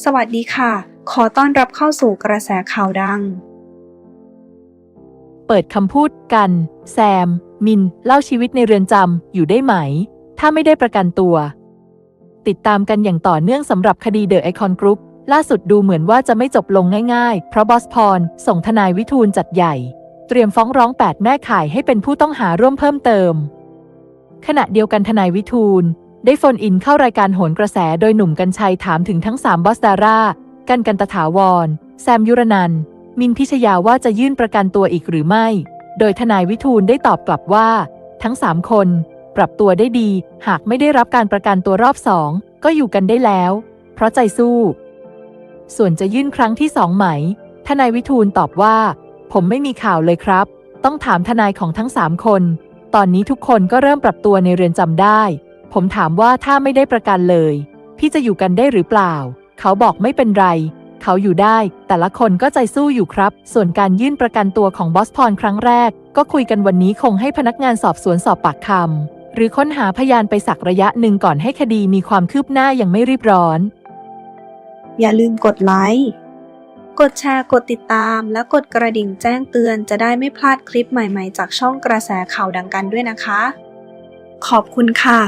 สวัสดีค่ะ ขอต้อนรับเข้าสู่กระแสข่าวดัง เปิดคำพูดกัน แซม มิน เล่าชีวิตในเรือนจำอยู่ได้ไหม ถ้าไม่ได้ประกันตัว ติดตามกันอย่างต่อเนื่องสำหรับคดีเดอะไอคอนกรุ๊ปล่าสุดดูเหมือนว่าจะไม่จบลงง่ายๆ เพราะบอสพร ส่งทนายวิทูลจัดใหญ่ เตรียมฟ้องร้อง 8 แม่ข่ายให้เป็นผู้ต้องหาร่วมเพิ่มเติม ขณะเดียวกันทนายวิทูล ได้โฟนอินเข้ารายการโหนกระแสโดยหนุ่มกัญชัยถามถึงทั้ง 3 บอสดารากันกันตถาวร แซมยุรนัน มินพิชยาว่าจะยื่นประกันตัวอีกหรือไม่ โดยทนายวิทูลได้ตอบกลับว่า ทั้ง 3 คน ปรับตัวได้ดี หากไม่ได้รับการประกันตัวรอบสองก็อยู่กันได้แล้ว เพราะใจสู้ ส่วนจะยื่นครั้งที่สองไหม ทนายวิทูลตอบว่า ผมไม่มีข่าวเลยครับ ต้องถามทนายของทั้งสามคน ตอนนี้ทุกคนก็เริ่มปรับตัวในเรือนจำได้ ผมถามว่าถ้าไม่ได้ประกันเลย พี่จะอยู่กันได้หรือเปล่า เขาบอกไม่เป็นไร เขาอยู่ได้ แต่ละคนก็ใจสู้อยู่ครับ ส่วนการยื่นประกันตัวของบอสพรครั้งแรก ก็คุยกันวันนี้คงให้พนักงานสอบสวนสอบปากคำหรือค้นหาพยานไปสักระยะหนึ่งก่อนให้คดีมีความคืบหน้าอยังไม่รีบร้อน อย่าลืมกดไลค์ กดแชร์ กดติดตาม และกดกระดิ่งแจ้งเตือนจะได้ไม่พลาดคลิปใหม่ๆ จากช่องกระแสข่าวดังกันด้วยนะคะ ขอบคุณค่ะ